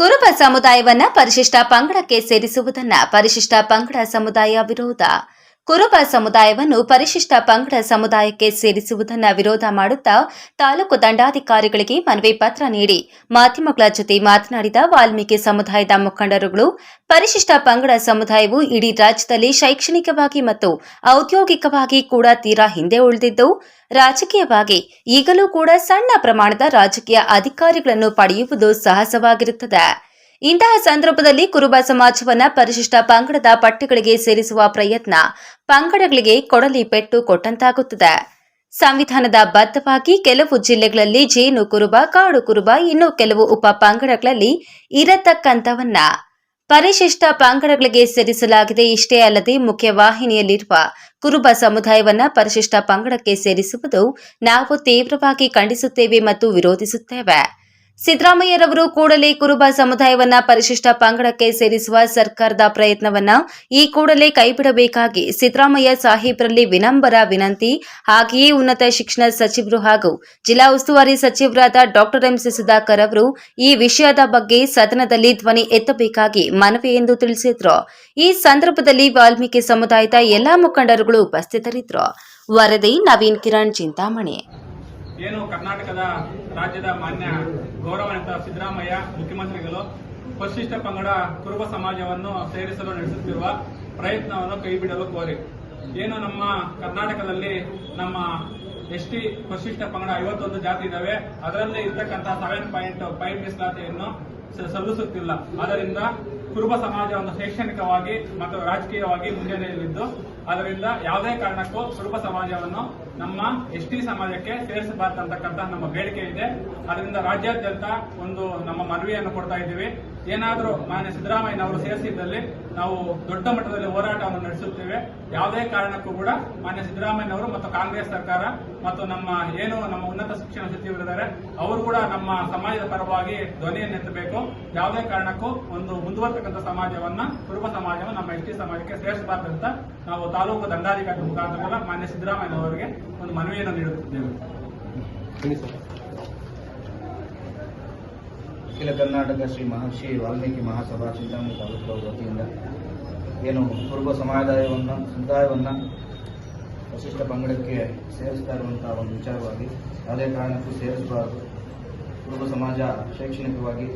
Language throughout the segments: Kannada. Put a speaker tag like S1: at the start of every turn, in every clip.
S1: ಕುರುಬ ಸಮುದಾಯವನ್ನ ಪರಿಶಿಷ್ಟ ಪಂಗಡಕ್ಕೆ ಸೇರಿಸುವುದನ್ನ ಪರಿಶಿಷ್ಟ ಪಂಗಡ ಸಮುದಾಯ ವಿರೋಧ. ಕುರುಬ ಸಮುದಾಯವನ್ನು ಪರಿಶಿಷ್ಟ ಪಂಗಡ ಸಮುದಾಯಕ್ಕೆ ಸೇರಿಸುವುದನ್ನು ವಿರೋಧ ಮಾಡುತ್ತಾ ತಾಲೂಕು ದಂಡಾಧಿಕಾರಿಗಳಿಗೆ ಮನವಿ ಪತ್ರ ನೀಡಿ ಮಾಧ್ಯಮಗಳ ಜೊತೆ ಮಾತನಾಡಿದ ವಾಲ್ಮೀಕಿ ಸಮುದಾಯದ ಮುಖಂಡರುಗಳು, ಪರಿಶಿಷ್ಟ ಪಂಗಡ ಸಮುದಾಯವು ಇಡೀ ರಾಜ್ಯದಲ್ಲಿ ಶೈಕ್ಷಣಿಕವಾಗಿ ಮತ್ತು ಔದ್ಯೋಗಿಕವಾಗಿ ಕೂಡ ತೀರಾ ಹಿಂದೆ ಉಳಿದಿದ್ದು, ರಾಜಕೀಯವಾಗಿ ಈಗಲೂ ಕೂಡ ಸಣ್ಣ ಪ್ರಮಾಣದ ರಾಜಕೀಯ ಅಧಿಕಾರಿಗಳನ್ನು ಪಡೆಯುವುದು ಸಹಜವಾಗಿರುತ್ತದೆ. ಇಂತಹ ಸಂದರ್ಭದಲ್ಲಿ ಕುರುಬ ಸಮಾಜವನ್ನ ಪರಿಶಿಷ್ಟ ಪಂಗಡದ ಪಟ್ಟಿಗಳಿಗೆ ಸೇರಿಸುವ ಪ್ರಯತ್ನ ಪಂಗಡಗಳಿಗೆ ಕೊಡಲಿ ಪೆಟ್ಟು ಕೊಟ್ಟಂತಾಗುತ್ತದೆ. ಸಂವಿಧಾನದ ಬದ್ಧವಾಗಿ ಕೆಲವು ಜಿಲ್ಲೆಗಳಲ್ಲಿ ಜೇನು ಕುರುಬ, ಕಾಡು ಕುರುಬ, ಇನ್ನು ಕೆಲವು ಉಪ ಪಂಗಡಗಳಲ್ಲಿ ಇರತಕ್ಕಂಥವನ್ನ ಪರಿಶಿಷ್ಟ ಪಂಗಡಗಳಿಗೆ ಸೇರಿಸಲಾಗಿದೆ. ಇಷ್ಟೇ ಅಲ್ಲದೆ ಮುಖ್ಯವಾಹಿನಿಯಲ್ಲಿರುವ ಕುರುಬ ಸಮುದಾಯವನ್ನ ಪರಿಶಿಷ್ಟ ಪಂಗಡಕ್ಕೆ ಸೇರಿಸುವುದು ನಾವು ತೀವ್ರವಾಗಿ ಖಂಡಿಸುತ್ತೇವೆ ಮತ್ತು ವಿರೋಧಿಸುತ್ತೇವೆ. ಸಿದ್ದರಾಮಯ್ಯರವರು ಕೂಡಲೇ ಕುರುಬ ಸಮುದಾಯವನ್ನ ಪರಿಶಿಷ್ಟ ಪಂಗಡಕ್ಕೆ ಸೇರಿಸುವ ಸರ್ಕಾರದ ಪ್ರಯತ್ನವನ್ನ ಈ ಕೂಡಲೇ ಕೈಬಿಡಬೇಕಾಗಿ ಸಿದ್ದರಾಮಯ್ಯ ಸಾಹೇಬ್ರಲ್ಲಿ ವಿನಂಬರ ವಿನಂತಿ, ಹಾಗೆಯೇ ಉನ್ನತ ಶಿಕ್ಷಣ ಸಚಿವರು ಹಾಗೂ ಜಿಲ್ಲಾ ಉಸ್ತುವಾರಿ ಸಚಿವರಾದ ಡಾಕ್ಟರ್ ಎಂಸಿ ಸುಧಾಕರ್ ಅವರು ಈ ವಿಷಯದ ಬಗ್ಗೆ ಸದನದಲ್ಲಿ ಧ್ವನಿ ಎತ್ತಬೇಕಾಗಿ ಮನವಿ ಎಂದು ತಿಳಿಸಿದ್ರು. ಈ ಸಂದರ್ಭದಲ್ಲಿ ವಾಲ್ಮೀಕಿ ಸಮುದಾಯದ ಎಲ್ಲಾ ಮುಖಂಡರುಗಳು ಉಪಸ್ಥಿತರಿದ್ದರು. ವರದಿ ನವೀನ್ ಕಿರಣ್ ಚಿಂತಾಮಣಿ.
S2: ಏನು ಕರ್ನಾಟಕದ ರಾಜ್ಯದ ಮಾನ್ಯ ಗೌರವಾನ್ವಿತ ಸಿದ್ದರಾಮಯ್ಯ ಮುಖ್ಯಮಂತ್ರಿಗಳು, ಪರಿಶಿಷ್ಟ ಪಂಗಡ ಕುರುಬ ಸಮಾಜವನ್ನು ಸೇರಿಸಲು ನಡೆಸುತ್ತಿರುವ ಪ್ರಯತ್ನವನ್ನು ಕೈಬಿಡಲು ಕೋರಿ. ಏನು ನಮ್ಮ ಕರ್ನಾಟಕದಲ್ಲಿ ನಮ್ಮ ಎಸ್ ಟಿ ಪರಿಶಿಷ್ಟ ಪಂಗಡ ಐವತ್ತೊಂದು ಜಾತಿ ಇದಾವೆ, ಅದರಲ್ಲಿ ಇರ್ತಕ್ಕಂತಹ ಸೆವೆನ್ ಪಾಯಿಂಟ್ ಫೈವ್ ಮೀಸಲಾತಿಯನ್ನು ಸಲ್ಲಿಸುತ್ತಿಲ್ಲ. ಆದ್ದರಿಂದ ಕುರುಬ ಸಮಾಜವನ್ನು ಶೈಕ್ಷಣಿಕವಾಗಿ ಮತ್ತು ರಾಜಕೀಯವಾಗಿ ಮುಂಜಾನೆಯಲ್ಲಿದ್ದು ಅದರಿಂದ ಯಾವುದೇ ಕಾರಣಕ್ಕೂ ಕುರುಬ ಸಮಾಜವನ್ನು ನಮ್ಮ ಎಸ್ ಟಿ ಸಮಾಜಕ್ಕೆ ಸೇರಿಸಬಾರ್ದಂತಕ್ಕಂತಹ ನಮ್ಮ ಬೇಡಿಕೆ ಇದೆ. ಅದರಿಂದ ರಾಜ್ಯಾದ್ಯಂತ ಒಂದು ನಮ್ಮ ಮನವಿಯನ್ನು ಕೊಡ್ತಾ ಇದ್ದೀವಿ. ಏನಾದರೂ ಮಾನ್ಯ ಸಿದ್ದರಾಮಯ್ಯನವರು ಸೇರಿಸಿದ್ದಲ್ಲಿ ನಾವು ದೊಡ್ಡ ಮಟ್ಟದಲ್ಲಿ ಹೋರಾಟವನ್ನು ನಡೆಸುತ್ತೇವೆ. ಯಾವುದೇ ಕಾರಣಕ್ಕೂ ಕೂಡ ಮಾನ್ಯ ಸಿದ್ದರಾಮಯ್ಯನವರು ಮತ್ತು ಕಾಂಗ್ರೆಸ್ ಸರ್ಕಾರ ಮತ್ತು ನಮ್ಮ ಏನು ನಮ್ಮ ಉನ್ನತ ಶಿಕ್ಷಣ ಸಚಿವರಿದ್ದಾರೆ, ಅವರು ಕೂಡ ನಮ್ಮ ಸಮಾಜದ ಪರವಾಗಿ ಧ್ವನಿಯನ್ನು ಎತ್ತಬೇಕು. ಯಾವುದೇ ಕಾರಣಕ್ಕೂ ಒಂದು ಮುಂದುವರ್ತಕ್ಕಂಥ ಸಮಾಜವನ್ನ ಕುರುಬ ಸಮಾಜವನ್ನು ನಮ್ಮ ಎಸ್ ಟಿ ಸಮಾಜಕ್ಕೆ ಅಂತ ನಾವು ತಾಲೂಕು ದಂಡಾಧಿಕಾರಿ ಮುಖಾಂತರ ಮಾನ್ಯ ಸಿದ್ದರಾಮಯ್ಯನವರಿಗೆ ಒಂದು ಮನವಿಯನ್ನು ನೀಡುತ್ತಿದ್ದೇವೆ.
S3: ಅಖಿಲ ಕರ್ನಾಟಕ ಶ್ರೀ ಮಹರ್ಷಿ ವಾಲ್ಮೀಕಿ ಮಹಾಸಭಾ ಚಿಂತಾಮಣಿ ತಾಲೂಕು ವತಿಯಿಂದ ಏನು ಕುರುಬ ಸಮುದಾಯವನ್ನು ಸಮುದಾಯವನ್ನು ವಶಿಷ್ಠ ಪಂಗಡಕ್ಕೆ ಸೇರಿಸ್ತಾ ಇರುವಂತಹ ಒಂದು ವಿಚಾರವಾಗಿ ಯಾವುದೇ ಕಾರಣಕ್ಕೂ ಸೇರಿಸಬಾರದು. ಕುರುಬ ಸಮಾಜ ಶೈಕ್ಷಣಿಕವಾಗಿ,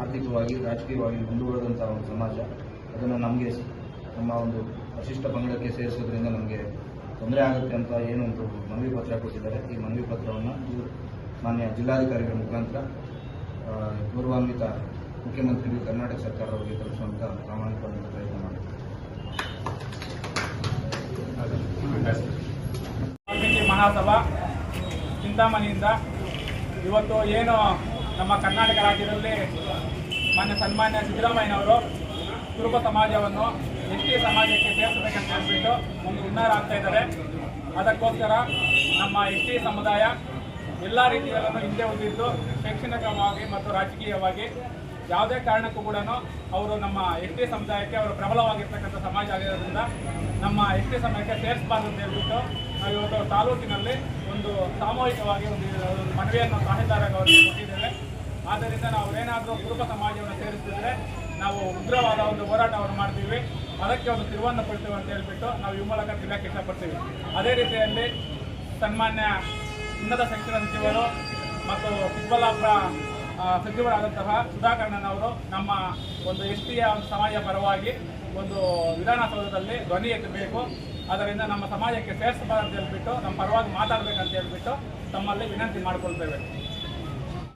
S3: ಆರ್ಥಿಕವಾಗಿ, ರಾಜಕೀಯವಾಗಿ ಮುಂದುವರೆದಂತಹ ಒಂದು ಸಮಾಜ, ಅದನ್ನು ನಮಗೆ ನಮ್ಮ ಒಂದು ವಶಿಷ್ಠ ಪಂಗಡಕ್ಕೆ ಸೇರಿಸೋದ್ರಿಂದ ನಮಗೆ ತೊಂದರೆ ಆಗುತ್ತೆ ಅಂತ ಏನು ಒಂದು ಮನವಿ ಪತ್ರ ಕೊಟ್ಟಿದ್ದಾರೆ. ಈ ಮನವಿ ಪತ್ರವನ್ನು ಮಾನ್ಯ ಜಿಲ್ಲಾಧಿಕಾರಿಗಳ ಮುಖಾಂತರ ಗೌರವಾನ್ವಿತ ಮುಖ್ಯಮಂತ್ರಿಗಳು, ಕರ್ನಾಟಕ ಸರ್ಕಾರದವರಿಗೆ ತಲುಪಿಸುವಂತ ಪ್ರಾಮಾಣಿಕವಾದ ಪ್ರಯತ್ನ ಮಾಡ್ತಾರೆ
S2: ವಾಲ್ಮೀಕಿ ಮಹಾಸಭಾ ಚಿಂತಾಮಣಿಯಿಂದ ಇವತ್ತು ಏನು ನಮ್ಮ ಕರ್ನಾಟಕ ರಾಜ್ಯದಲ್ಲಿ ಮಾನ್ಯ ಸನ್ಮಾನ್ಯ ಸಿದ್ದರಾಮಯ್ಯನವರು ಕುರುಬ ಸಮಾಜವನ್ನು ಎಸ್ ಟಿ ಸಮಾಜಕ್ಕೆ ಸೇರಿಸಬೇಕಂತ ಹೇಳ್ಬಿಟ್ಟು ಒಂದು ಹುನ್ನಾರ ಆಗ್ತಾ ಇದ್ದಾರೆ ಅದಕ್ಕೋಸ್ಕರ ನಮ್ಮ ಎಸ್ ಟಿ ಸಮುದಾಯ ಎಲ್ಲ ರೀತಿಯಲ್ಲೂ ಹಿಂದೆ ಉಳಿದಿದ್ದು ಶೈಕ್ಷಣಿಕವಾಗಿ ಮತ್ತು ರಾಜಕೀಯವಾಗಿ ಯಾವುದೇ ಕಾರಣಕ್ಕೂ ಕೂಡ ಅವರು ನಮ್ಮ ಎಸ್ ಟಿ ಸಮುದಾಯಕ್ಕೆ ಅವರು ಪ್ರಬಲವಾಗಿರ್ತಕ್ಕಂಥ ಸಮಾಜ ಆಗಿರೋದ್ರಿಂದ ನಮ್ಮ ಎಸ್ ಟಿ ಸಮಯಕ್ಕೆ ಸೇರಿಸಬಾರ್ದು ಅಂತ ಹೇಳ್ಬಿಟ್ಟು ನಾವು ಇವತ್ತು ತಾಲೂಕಿನಲ್ಲಿ ಒಂದು ಸಾಮೂಹಿಕವಾಗಿ ಒಂದು ಮನವಿಯನ್ನು ತಹಸೀಲ್ದಾರಾಗಿ ಅವರಿಗೆ ಕೊಟ್ಟಿದ್ದೇವೆ. ಆದ್ದರಿಂದ ನಾವು ಏನಾದರೂ ಕುರುಬ ಸಮಾಜವನ್ನು ಸೇರಿಸಿದ್ರೆ ನಾವು ಉಗ್ರವಾದ ಒಂದು ಹೋರಾಟವನ್ನು ಮಾಡ್ತೀವಿ. ಅದಕ್ಕೆ ಒಂದು ತಿರುವನ್ನು ಕೊಡ್ತೇವೆ ಅಂತ ಹೇಳ್ಬಿಟ್ಟು ನಾವು ಈ ಮೂಲಕ ತಿಳಿಯಕ್ಕೆ ಇಷ್ಟಪಡ್ತೀವಿ ಅದೇ ರೀತಿಯಲ್ಲಿ ಸನ್ಮಾನ್ಯ ಉನ್ನತ ಶಿಕ್ಷಣ ಸಚಿವರು ಮತ್ತು ಚಿಕ್ಕಬಳ್ಳಾಪುರ ಸಚಿವರಾದಂತಹ ಸುಧಾಕರ್ಣನವರು ನಮ್ಮ ಒಂದು ಎಸ್ ಒಂದು ಸಮಾಜ ಪರವಾಗಿ ಒಂದು ವಿಧಾನಸೌಧದಲ್ಲಿ ಧ್ವನಿ ಎತ್ತಬೇಕು. ಅದರಿಂದ ನಮ್ಮ ಸಮಾಜಕ್ಕೆ ಶ್ರೇಷ್ಠ ಅಂತ ಹೇಳ್ಬಿಟ್ಟು, ನಮ್ಮ ಪರವಾಗಿ ಮಾತಾಡಬೇಕಂತ ಹೇಳ್ಬಿಟ್ಟು ತಮ್ಮಲ್ಲಿ ವಿನಂತಿ ಮಾಡಿಕೊಳ್ತೇವೆ.